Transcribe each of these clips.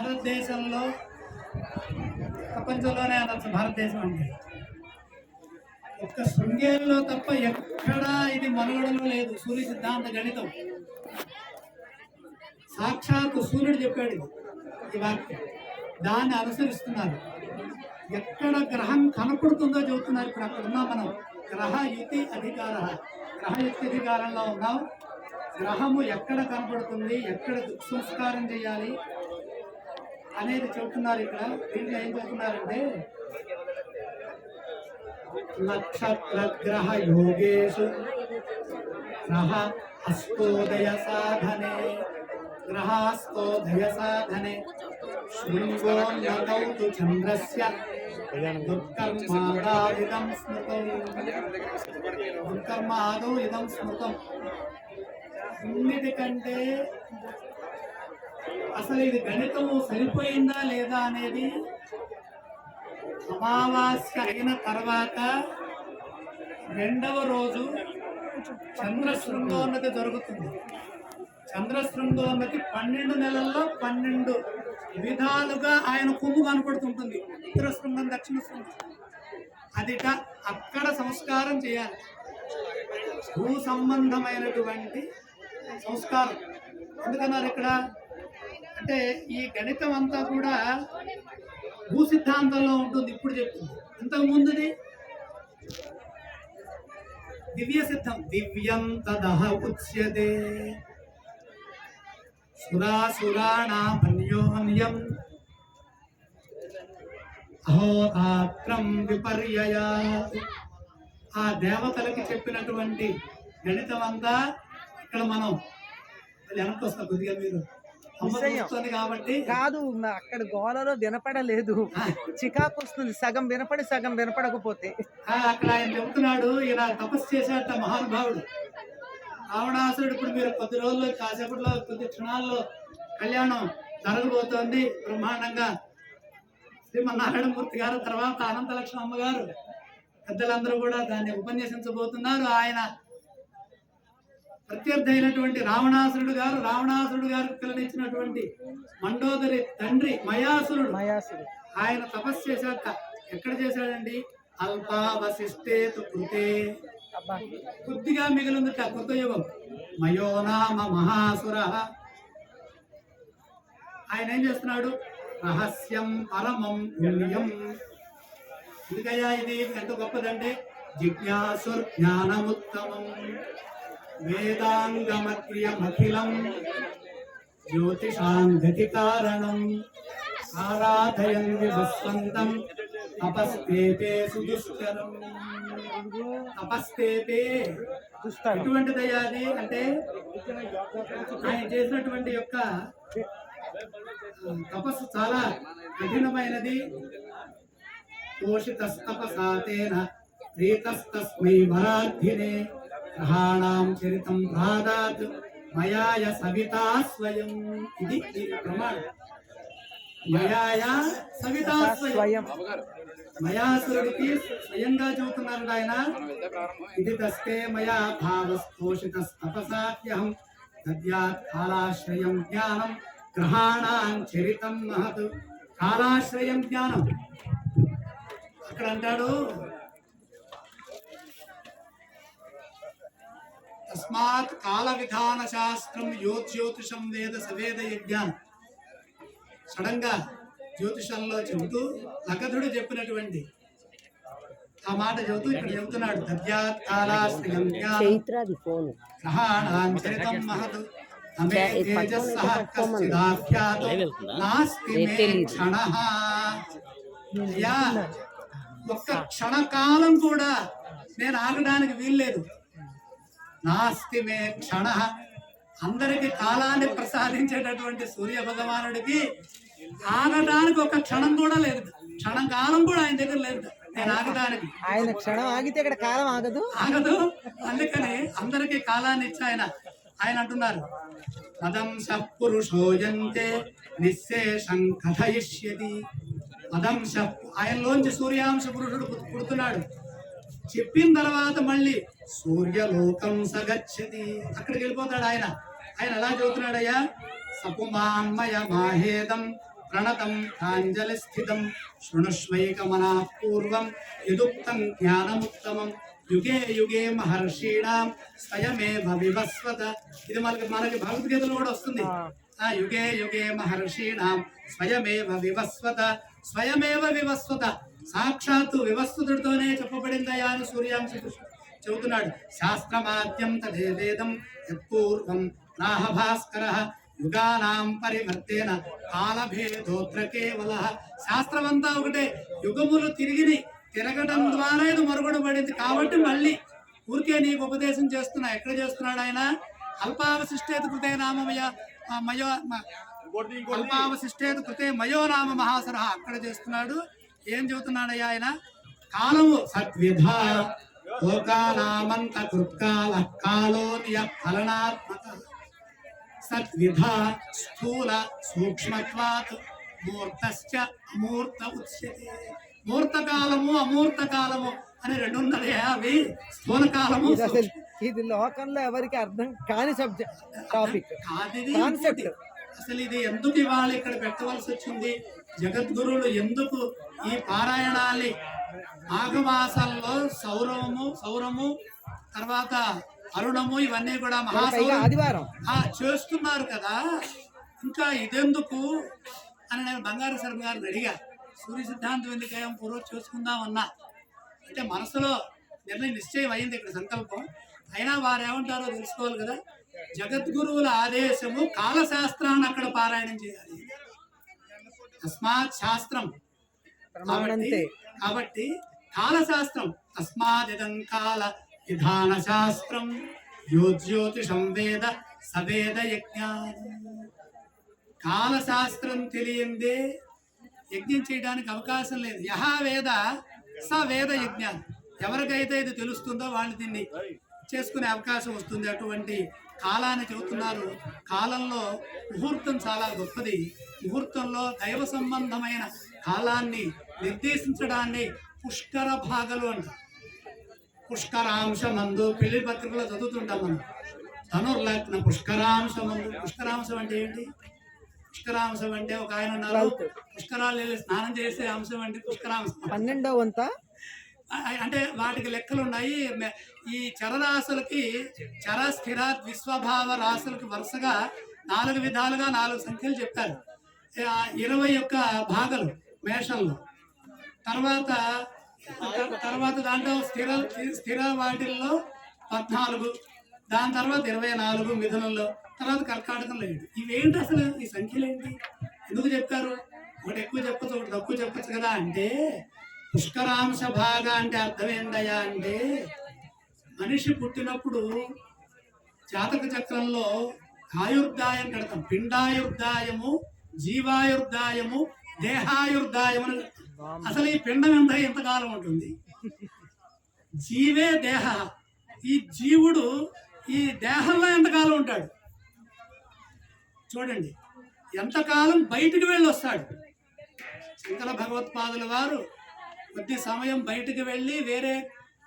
భారతదేశంలో ప్రపంచంలోనే అనొచ్చు భారతదేశం అంటే. ఒక్క శృంగేరిలో తప్ప ఎక్కడా ఇది మనుగడలో లేదు. సూర్య సిద్ధాంత గణితం. సాక్షాత్తు సూర్యుడు చెప్పాడు ఇది, ఈ వాక్యం. దాన్ని అనుసరిస్తున్నారు. ఎక్కడ గ్రహం కనపడుతుందో చెబుతున్నారు. ఇప్పుడు అక్కడ ఉన్నాం మనం. గ్రహ యుతి అధికార. గ్రహ అధికారంలో ఉన్నాం. గ్రహము ఎక్కడ కనపడుతుంది? ఎక్కడ సంస్కారం చేయాలి? అనేది చెబుతున్నారు ఇక్కడ. దీంట్లో ఏం చెబుతున్నారంటే నక్షత్ర గ్రహ యోగేషు గ్రహ అస్తోదయ సాధనే గ్రహాస్తోదయ సాధనే. శృంగోన్నతౌ తు చంద్రస్య దుర్కర్మాదాదిదం స్మృతం. దుర్కర్మాదో ఇదం స్మృతం. అన్నిటికంటే అసలు ఇది గణితము సరిపోయిందా లేదా అనేది అమావాస్య అయిన తర్వాత రెండవ రోజు చంద్ర శృంగోన్నతి జరుగుతుంది. చంద్ర శృంగోన్నతి పన్నెండు నెలల్లో పన్నెండు విధాలుగా ఆయన కొమ్ము కనపడుతుంటుంది. ఉత్తర శృంగం దక్షిణ శృంగం అదిట అక్కడ సంస్కారం చేయాలి. భూ సంబంధమైనటువంటి సంస్కారం. ఎందుకన్నారు ఇక్కడ? అంటే ఈ గణితం అంతా కూడా భూ సిద్ధాంతంలో ఉంటుంది ఇప్పుడు చెప్తుంది. ఇంతకు ముందుది? దివ్య సిద్ధం దివ్యం తదహ ఉచ్యతే. సురాసురాణామన్యోన్యం అహోరాత్రం విపర్యయా. ఆ దేవతలకి చెప్పినటువంటి గణితం అంతా ఇక్కడ మనం వెనక్కి వస్తాం కొద్దిగా మీరు. కాబట్టి కాదు అక్కడ గోలలో వినపడలేదు. చికాకు వస్తుంది. సగం వినపడి సగం వినపడకపోతే. అక్కడ ఆయన చెబుతున్నాడు ఈయన తపస్సు చేసేట మహానుభావుడు. రావణాసురుడు ఇప్పుడు మీరు కొద్ది రోజుల్లో కాసేపట్లో కొద్ది క్షణాల్లో కళ్యాణం జరగబోతోంది. బ్రహ్మాండంగా శ్రీమన్నారాయణమూర్తి గారు తర్వాత అనంతలక్ష్మి అమ్మగారు పెద్దలందరూ కూడా దాన్ని ఉపన్యసించబోతున్నారు. ఆయన ప్రత్యర్థి అయినటువంటి రావణాసురుడు గారు రావణాసురుడు గారికి పిల్లనిచ్చినటువంటి మండోదరి తండ్రి మయాసురుడు. ఆయన తపస్సు చేశాక ఎక్కడ చేశాడండి? అల్పావశిష్టే కృతే. కొద్దిగా మిగిలిందట కొత్త యుగం మయోనామ మహాసుర. ఆయన ఏం చేస్తున్నాడు? రహస్యం పరమం పుణ్యం. ఎందుకయ్యా ఇది? ఎంత గొప్పదంటే జిజ్ఞాసుర్ జ్ఞానముత్తమం. వేదాంగమక్రియమఖిలం జ్యోతిషాం గతి కారణం ఆరాధయం వివస్వంతం తపస్తేపే సుదుష్కరం తపస్తేపే ఎటువంటిదయ్యా అది అంటే ఆయన చేసినటువంటి యొక్క తపస్సు చాలా కఠినమైనది. పోషితస్తపసాతేన ప్రీతస్తస్మై వరాధినే గ్రహాణం చరితం ప్రాదాత్ మయాయ సవితా స్వయం. ఇది ఈ ప్రమాణం. మయాయ సవితా స్వయం. మయాసురుడికి స్వయంగా చెబుతున్నారు ఆయన. ఇది తస్తే మయా భావస్తోషితస్తపసాహ్యహం తద్యాత్ కాలాశ్రయం జ్ఞానం. గ్రహాణాం చరితం మహత్. కాలాశ్రయం జ్ఞానం. అక్కడ అంటాడు తస్మాత్ కాల విధాన శాస్త్రం యో జ్యోతిషం వేద సవేద యజ్ఞానం సడన్గా జ్యోతిషంలో చెబుతూ లగధుడు చెప్పినటువంటి ఆ మాట చెబుతూ ఇక్కడ చెబుతున్నాడు దద్యాత్ కాలాశ్రయం జ్ఞానం చైత్రాది ఫోన్. గ్రహాణాం చరితం మహత్ ఒక్క క్షణకాలం కూడా నేను ఆగడానికి వీల్లేదు. నాస్తి మే క్షణ. అందరికి కాలాన్ని ప్రసాదించేటటువంటి సూర్య భగవానుడికి ఆగడానికి ఒక క్షణం కూడా లేదు. క్షణం కాలం కూడా ఆయన దగ్గర లేదు. నేను ఆగడానికి ఆయన క్షణం ఆగితే ఇక్కడ కాలం ఆగదు. ఆగదు. అందుకని అందరికీ కాలాన్ని ఇచ్చి ఆయన ఆయన అంటున్నారు. మదంశ పురుషోయంతే నిశేషం కథయిష్యతి. మదంశ ఆయనలోంచి సూర్యాంశ పురుషుడు పుడుతున్నాడు. చెప్పిన తర్వాత మళ్ళీ సూర్యలోకం సగచ్చతి అక్కడికి వెళ్ళిపోతాడు ఆయన. ఆయన ఎలా చదువుతున్నాడయ్యా? సపుమాన్మయ మాహేదం ప్రణతం ప్రాంజలి స్థితం శృణుష్వైకమనా పూర్వం యదుక్తం జ్ఞానముత్తమం. యుగే యుగే మహర్షీణాం స్వయమేవ వివస్వత ఇది మనకి మనకి భగవద్గీతలో కూడా వస్తుంది. ఆ. యుగే యుగే మహర్షీణాం స్వయమేవ వివస్వత స్వయమేవ వివస్వత సాక్షాత్తు వివస్వతుడితోనే చెప్పబడిందయా అని సూర్యాంశ చెబుతున్నాడు శాస్త్రమాద్యం తదే వేదం యత్పూర్వం నాహ భాస్కర యుగానాం పరివర్తేన కాలభేదోత్ర కేవల. శాస్త్రమంతా ఒకటే యుగములు తిరిగి తిరగడం ద్వారా ఇది మరుగుడబడింది కాబట్టి మళ్ళీ ఊరికే నీకు ఉపదేశం చేస్తున్నా. ఎక్కడ చేస్తున్నాడు ఆయన? అల్పావశిష్టేత కృతే నామమయ మయో అల్పావశిష్టేత కృతే మయో నామ మహాసుర అక్కడ చేస్తున్నాడు. ఏం చెబుతున్నాడయ్యా ఆయన? కాలము సద్విధ లోకానామంత కృత్కాల కాలోనియ ఫలనాత్మక. సద్విధ స్థూల సూక్ష్మత్వాత్ మూర్తశ్చ అమూర్త ఉచ్యతే. మూర్త కాలము అమూర్త కాలము అని రెండు ఉన్నది అవి స్థూల కాలము ఇది లోకంలో ఎవరికి అర్థం కాని సబ్జెక్ట్ టాపిక్ కాన్సెప్ట్. అసలు ఇది ఎందుకు ఇవాళ ఇక్కడ పెట్టవలసి వచ్చింది? జగద్గురువులు ఎందుకు ఈ పారాయణాన్ని మాఘమాసంలో సౌరవము సౌరము తర్వాత అరుణము ఇవన్నీ కూడా మహాసౌరం చేస్తున్నారు కదా. ఇంకా ఇదెందుకు అని నేను బంగారు శర్మ గారిని అడిగా. సూర్య సిద్ధాంతం ఎందుకేం పూర్వం చేసుకుందాం అన్నా. అంటే మనసులో నిర్ణయం నిశ్చయం అయింది ఇక్కడ సంకల్పం. అయినా వారు ఏమంటారో తెలుసుకోవాలి కదా. జగద్గురువుల ఆదేశము కాలశాస్త్రాన్ని అక్కడ పారాయణం చేయాలి. తస్మాత్ శాస్త్రం. కాబట్టి కాలశాస్త్రం. తస్మాదిదం కాల విధాన శాస్త్రం. యో జ్యోతిషం వేద సవేద యజ్ఞానం. కాలశాస్త్రం తెలియందే యజ్ఞం చేయడానికి అవకాశం లేదు. యహ వేద స వేద యజ్ఞానం. ఎవరికైతే ఇది తెలుస్తుందో వాళ్ళు దీన్ని చేసుకునే అవకాశం వస్తుంది అటువంటి కాలాన్ని చెబుతున్నారు. కాలంలో ముహూర్తం చాలా గొప్పది. ముహూర్తంలో దైవ సంబంధమైన కాలాన్ని నిర్దేశించడాన్ని పుష్కర భాగలు అంటారు పుష్కరాంశమందు పెళ్ళి పత్రికలో చదువుతుంటాం మనం. ధనుర్లగ్న పుష్కరాంశమందు. పుష్కరాంశం అంటే ఏంటి? పుష్కరాంశం అంటే ఒక ఆయన ఉన్నారు. పుష్కరాలు వెళ్ళి స్నానం చేసే అంశం అంటే పుష్కరాంశం. పన్నెండో వంత అంటే వాటికి లెక్కలు ఉన్నాయి. ఈ చరరాశులకి చర స్థిర విశ్వభావ రాశులకి వరుసగా నాలుగు విధాలుగా నాలుగు సంఖ్యలు చెప్పారు. ఇరవై యొక్క భాగాలు మేషంలో. తర్వాత తర్వాత దాంట్లో స్థిర స్థిర వాటిల్లో పద్నాలుగు దాని తర్వాత ఇరవై నాలుగు మిథునంలో తర్వాత కర్కాటకంలో ఏడు. ఇవేంటి అసలు ఈ సంఖ్యలు ఏంటి ఎందుకు చెప్పారు? ఒకటి ఎక్కువ చెప్పచ్చు ఒకటి తక్కువ చెప్పచ్చు కదా అంటే పుష్కరాంశ భాగ అంటే అర్థం అంటే మనిషి పుట్టినప్పుడు జాతక చక్రంలో ఆయుర్దాయం కడతాం పిండాయుర్దాయము జీవాయుర్దాయము దేహాయుర్దాయం అని. అసలు ఈ పిండం ఎంత ఎంతకాలం ఉంటుంది? జీవే దేహ. ఈ జీవుడు ఈ దేహంలో ఎంతకాలం ఉంటాడు? చూడండి. ఎంతకాలం బయటికి వెళ్ళి వస్తాడు శంకర భగవత్పాదుల వారు కొద్ది సమయం బయటికి వెళ్ళి వేరే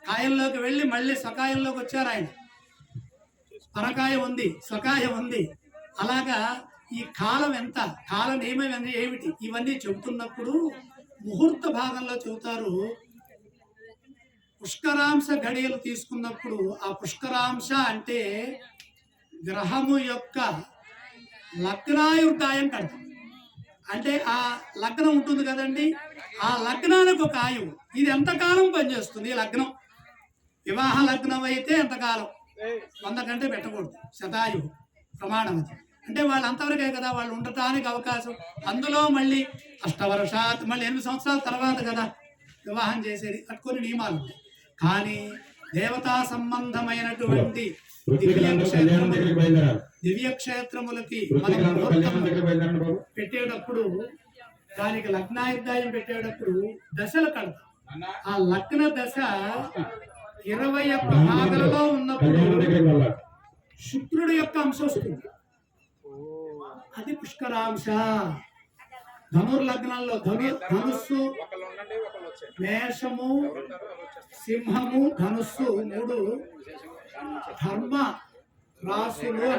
కాయంలోకి వెళ్ళి మళ్ళీ స్వకాయంలోకి వచ్చారు ఆయన. పరకాయం ఉంది స్వకాయం ఉంది. అలాగా ఈ కాలం ఎంత కాల నియమం ఏమిటి? ఇవన్నీ చెబుతున్నప్పుడు ముహూర్త భాగంలో చెబుతారు పుష్కరాంశ గడియలు తీసుకున్నప్పుడు ఆ పుష్కరాంశ అంటే గ్రహము యొక్క లగ్నాయుర్దాయం కడతాం అంటే ఆ లగ్నం ఉంటుంది కదండి ఆ లగ్నానికి ఒక ఆయువు. ఇది ఎంతకాలం పనిచేస్తుంది ఈ లగ్నం? వివాహ లగ్నం అయితే ఎంతకాలం? వంద కంటే పెట్టకూడదు. శతాయువు. ప్రమాణం అది. అంటే వాళ్ళు అంతవరకే కదా వాళ్ళు ఉండటానికి అవకాశం. అందులో మళ్ళీ అష్టవర్షాత్ మళ్ళీ ఎనిమిది సంవత్సరాల తర్వాత కదా వివాహం చేసేది. అటు కొన్ని నియమాలు ఉంటాయి. కానీ దేవతా సంబంధమైనటువంటి దివ్య కళ్యాణం క్షేత్రములు దగ్గరికి బయలుదేరాలి దివ్య క్షేత్రములకి మనం పెట్టేటప్పుడు దానికి లగ్నాయుర్దాయం పెట్టేటప్పుడు దశలు కడతాం. ఆ లగ్న దశ ఇరవై ఒక్క ఉన్నప్పుడు శుక్రుడు యొక్క అంశం వస్తుంది. అది పుష్కరాంశ. ధనుర్లగ్నంలో ధను ధనుస్సు మేషము సింహము ధనుస్సు మూడు ధర్మ రాసులు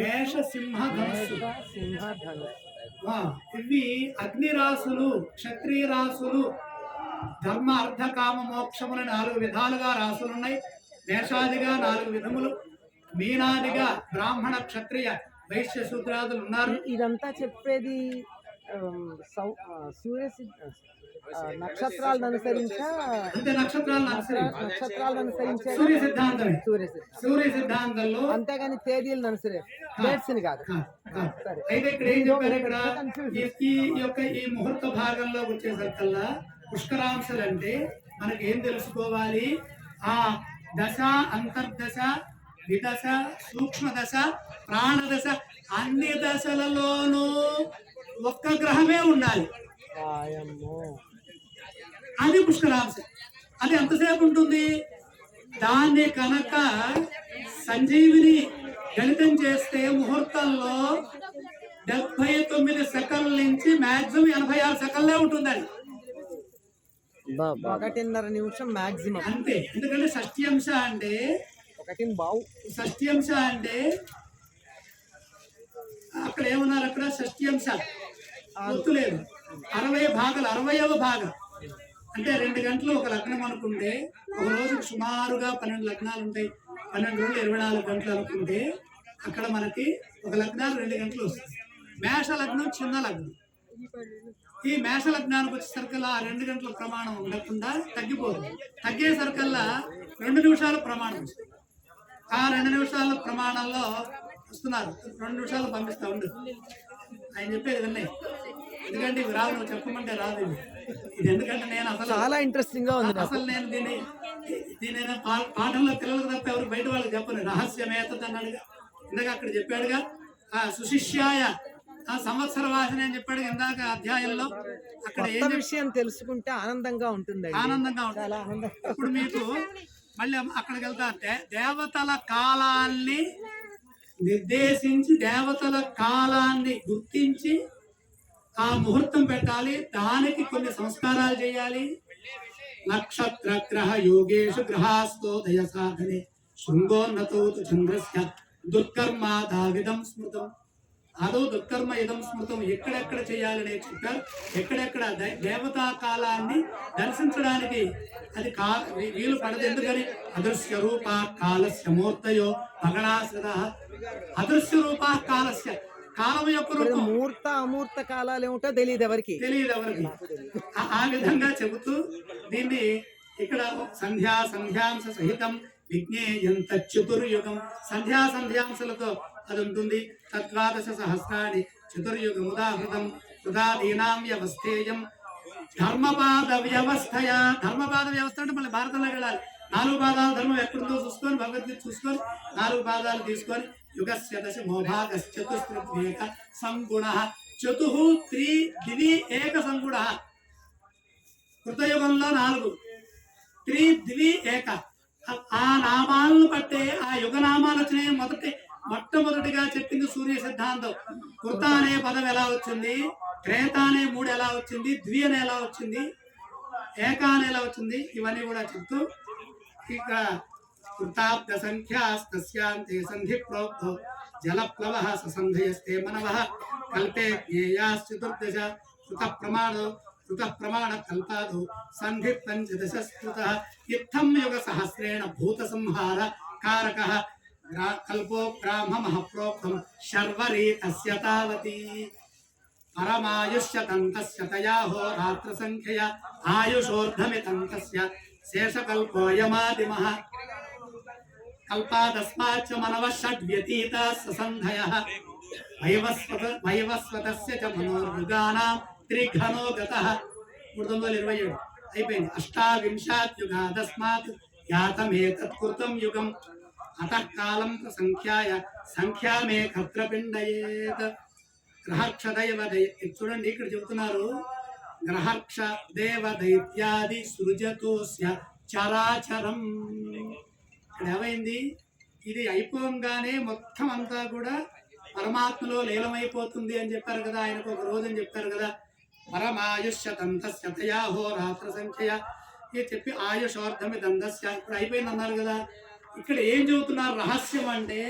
మేష సింహ ధనుస్సు. ఇవి అగ్ని రాసులు క్షత్రియ రాసులు ధర్మ అర్థ కామ మోక్షములు నాలుగు విధాలుగా రాసులు ఉన్నాయి మేషాదిగా నాలుగు విధములు. మీనాదిగా బ్రాహ్మణ క్షత్రియ వైశ్య సూత్రాదులు ఉన్నారు. ఇదంతా చెప్పేది సౌ- సూర్య నక్షత్రాలను అనుసరించా? నక్షత్రాలను అనుసరించి? సూర్య సిద్ధాంతమే. సూర్య సూర్య సిద్ధాంతంలో అంతేగాని తేదీలను అనుసరించి డేట్స్ని కాదు. సరే. అయితే ఇక్కడ ఏం చెప్పారు ఇక్కడ? ఈ- యొక్క ఈ ముహూర్త భాగంలో వచ్చేసరికల్లా పుష్కరాంశలు అంటే మనకి ఏం తెలుసుకోవాలి? ఆ దశ అంతర్దశ విదశ సూక్ష్మ దశ ప్రాణదశ అన్ని దశలలోనూ ఒక్క గ్రహమే ఉండాలి. అది పుష్కరాంశ. అది ఎంతసేపు ఉంటుంది? దాన్ని కనుక సంజీవిని గణితం చేస్తే ముహూర్తంలో డెబ్బై తొమ్మిది సెకండ్ల నుంచి మాక్సిమం ఎనభై ఆరు సెకండ్లే ఉంటుంది అది ఒకటిన్నర నిమిషం మాక్సిమం. అంతే. ఎందుకంటే షష్ట్యంశ అంటే ఒకటి బావు. షష్ట్యంశ అంటే అక్కడ ఏమన్నారు అక్కడ? షష్ట్యంశ గుర్తులేదు. అరవై భాగాలు అరవయవ భాగం. అంటే రెండు గంటలు ఒక లగ్నం అనుకుంటే ఒక రోజుకు సుమారుగా పన్నెండు లగ్నాలు ఉంటాయి. పన్నెండు రోజులు ఇరవై నాలుగు గంటలు అనుకుంటే అక్కడ మనకి ఒక లగ్నాలు రెండు గంటలు వస్తుంది మేష లగ్నం చిన్న లగ్నం. ఈ మేష లగ్నానికి వచ్చేసరికల్లా ఆ రెండు గంటల ప్రమాణం ఉండకుండా తగ్గిపోదు తగ్గేసరికల్లా రెండు నిమిషాల ప్రమాణం వస్తుంది. ఆ రెండు నిమిషాల ప్రమాణంలో వస్తున్నారు. రెండు నిమిషాలు పంపిస్తా ఉండు. ఆయన చెప్పేది విన్నాయి ఎందుకంటే ఇవి రాదు నువ్వు చెప్పమంటే రాదు ఇది ఎందుకంటే నేను అసలు చాలా ఇంట్రెస్టింగ్గా ఉంది అసలు నేను దీన్ని దీని పాఠంలో పిల్లలకు తప్ప ఎవరు బయట వాళ్ళకి చెప్పను. రహస్యమేత అన్నాడుగా ఇందాక అక్కడ చెప్పాడుగా ఆ సుశిష్యాయ ఆ సంవత్సర వాసన అని చెప్పాడు ఇందాక అధ్యాయంలో. అక్కడ ఏం విషయం తెలుసుకుంటే ఆనందంగా ఉంటుంది ఆనందంగా ఉంటుంది. ఇప్పుడు మీకు మళ్ళీ అక్కడికి వెళ్తా దే- దేవతల కాలాన్ని నిర్దేశించి దేవతల కాలాన్ని గుర్తించి ఆ ముహూర్తం పెట్టాలి. దానికి కొన్ని సంస్కారాలు చేయాలి. నక్షత్ర గ్రహ యోగేషు గ్రహాస్తోదయ సాధనే. శృంగోన్నతో చంద్రస్య. దుర్కర్మాదావిధం స్మృతం. అదో దుర్కర్మ ఇదం స్మృతం ఎక్కడెక్కడ చేయాలనే చెప్పారు ఎక్కడెక్కడ దేవతా కాలాన్ని దర్శించడానికి అది కా వీలు పడదు. ఎందుకని? అదృశ్య రూప కాలస్య మూర్తయో భగణాశ్రద అదృశ్య రూప కాలస్య. కాలం యొక్క మూర్త అమూర్త కాలాలు ఏమిటో తెలియదు ఎవరికి? తెలియదు ఎవరికి. ఆ- ఆ విధంగా చెబుతూ దీన్ని ఇక్కడ సంధ్యా సంధ్యాంశ సహితం విజ్ఞేయంత చతుర్యుగం. సంధ్యా సంధ్యాంశలతో అది ఉంటుంది. తద్వాదశ సహస్రాన్ని చతుర్యుగం ఉదాహృతం ఉదాదీనాం వ్యవస్థేయం. ధర్మపాద వ్యవస్థయ. ధర్మపాద వ్యవస్థ అంటే మళ్ళీ భారతంలో వెళ్ళాలి. నాలుగు పాదాల ధర్మం ఎక్కడుందో చూసుకొని భగవద్గీత చూసుకొని నాలుగు పాదాలు తీసుకొని యుగస్య దశ మోభాగశ్చతుస్త్రేక సంగుణ చతు త్రి దివి ఏక సంగుణ కృతయుగంలో నాలుగు। త్రి ద్వి ఏక ఆ- నామాలను బట్టే ఆ యుగ నామాలు వచ్చినాయి మొదటి మొట్టమొదటిగా చెప్పింది సూర్య సిద్ధాంతం. కృత అనే పదం ఎలా వచ్చింది? త్రేత అనే మూడు ఎలా వచ్చింది? ద్వి అని ఎలా వచ్చింది? ఏక అని ఎలా వచ్చింది? ఇవన్నీ కూడా చెప్తూ ఇక कृताब्दसङ्ख्यास्तस्यान्ते सन्धिप्रोक्तो। जलप्लवः ससन्धयस्ते मनवः कल्पे ज्ञेयाश्चतुर्दश कृतप्रमाणो कृतप्रमाणकल्पादौ युग सहस्रेण भूत संहार कारकः कल्पो ग्राम महाप्रोक्तम शर्वरी तस्यतावती परमायुष्य तंतस्य तया हो रात्र संख्या होरात्रसङ्ख्यया आयुषोर्धमितन्तस्य शेषकल्पोऽयमादिमः కల్పాదస్మాచ తస్య తావతి పరమాయుష్యతంతస్య మనవ షడ్వ్యతీత ససంధయ వైవస్వత వైవస్వతస్య చ మనోర్యుగానాం త్రిఘనో గత మూడు వందల ఇరవై ఏడు. అయిపోయింది. అష్టావింశాత్యుగాదస్మాత్ యాతమేతత్ కృతం యుగం. అతః కాలం సంఖ్యాయ సంఖ్యామే కత్రపిండయేత్ గ్రహక్ష దైవ దై చూడండి ఇక్కడ చెబుతున్నారు. గ్రహక్ష దేవ దైత్యాది సృజతోస్య చరాచరం. ఇక్కడ ఏమైంది? ఇది అయిపోగానే మొత్తం అంతా కూడా పరమాత్మలో లీలమైపోతుంది అని చెప్పారు కదా ఆయనకు ఒక రోజు అని చెప్పారు కదా. పరమాయుష్యతంతస్య రాత్ర సంఖ్య ఇది చెప్పి ఆయుషోర్ధమి దంధస్య ఇప్పుడు అయిపోయింది అన్నారు కదా. ఇక్కడ ఏం చెబుతున్నారు? రహస్యం అంటే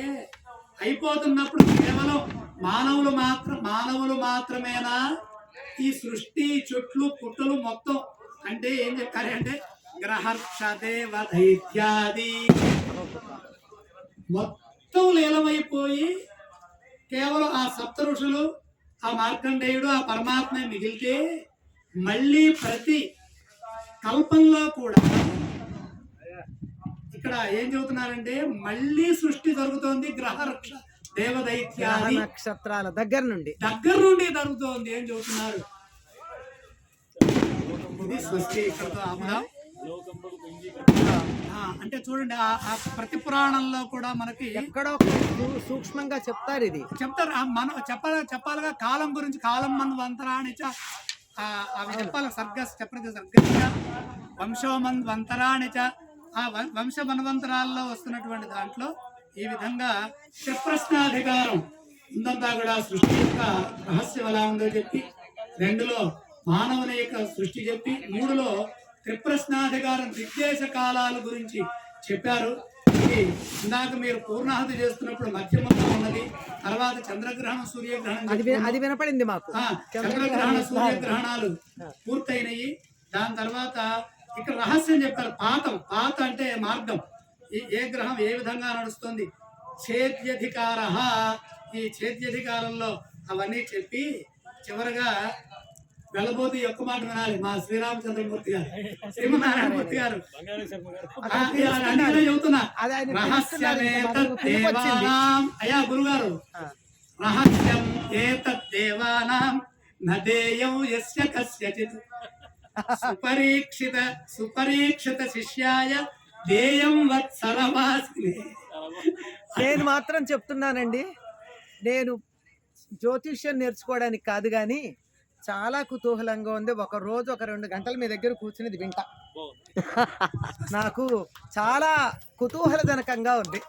అయిపోతున్నప్పుడు కేవలం మానవులు మాత్రం మానవులు మాత్రమేనా? ఈ సృష్టి చెట్లు పుట్టలు మొత్తం అంటే ఏం చెప్పారంటే గ్రహర్ష దేవ దైత్యాది మొత్తం లీలమైపోయి కేవలం ఆ సప్త ఋషులు ఆ మార్కండేయుడు ఆ పరమాత్మ మిగిలితే మళ్ళీ ప్రతి కల్పంలో కూడా ఇక్కడ ఏం చెబుతున్నారంటే మళ్ళీ సృష్టి జరుగుతోంది గ్రహరక్ష గ్రహ దేవదైత్యాది. నక్షత్రాల దగ్గర నుండి. దగ్గర నుండి జరుగుతోంది ఏం చెబుతున్నారు? ఇది సృష్టి ఇక్కడతో ఆపుదాం. ఆ, అంటే చూడండి ప్రతి పురాణంలో కూడా మనకి ఎక్కడో సూక్ష్మంగా చెప్తారు ఇది. చెప్తారు. మనం చెప్పాలి చెప్పాలిగా కాలం గురించి కాలం మన్వంతరాణి చ ఆ, అవి చెప్పాలి. సర్గస్ చెప్పలేదు. సర్గస్ వంశోమన్వంతరాణి చ ఆ వంశ మన్వంతరాల్లో వస్తున్నటువంటి దాంట్లో ఈ విధంగా త్రిప్రశ్నాధికారం ఉందంతా కూడా సృష్టి యొక్క రహస్యం ఎలా ఉందో చెప్పి రెండులో మానవుని యొక్క సృష్టి చెప్పి మూడులో త్రిప్రశ్నాధికారం నిర్దేశ కాలాల గురించి చెప్పారు. ఇది ఇందాక మీరు పూర్ణాహుతి చేస్తున్నప్పుడు మధ్యమంలో ఉన్నది. తర్వాత చంద్రగ్రహణం సూర్యగ్రహణం అది వినపడింది మాకు. చంద్రగ్రహణ సూర్యగ్రహణాలు పూర్తయినాయి. దాని తర్వాత ఇక్కడ రహస్యం చెప్పారు. పాతం పాత అంటే మార్గం. ఏ గ్రహం ఏ విధంగా నడుస్తుంది? ఛేద్యధికార ఈ ఛేద్యధికారంలో అవన్నీ చెప్పి చివరగా వెళ్ళబోతు ఈ ఒక్క మాట వినాలి. మా శ్రీరామచంద్రమూర్తి గారు. శ్రీమనారాయణమూర్తి గారు. చెబుతున్నా. అది ఆయన రహస్యమే పిలుస్తున్నారు, ఇంకా మాకు వచ్చింది. దేవానాం. అయ్యా గురుగారు. రహస్యం ఏతద్దేవానాం నదేయం యస్య కస్యచిత్. సుపరీక్షిత సుపరీక్షిత శిష్యాయ దేయం వత్సరవాసినే నేను మాత్రం చెప్తున్నానండి. నేను జ్యోతిష్యం నేర్చుకోవడానికి కాదు కానీ చాలా కుతూహలంగా ఉంది. ఒక రోజు ఒక రెండు గంటలు మీ దగ్గర కూర్చుని ఇది వింటా నాకు చాలా కుతూహలజనకంగా ఉంది.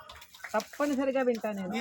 తప్పనిసరిగా వింటా నేను.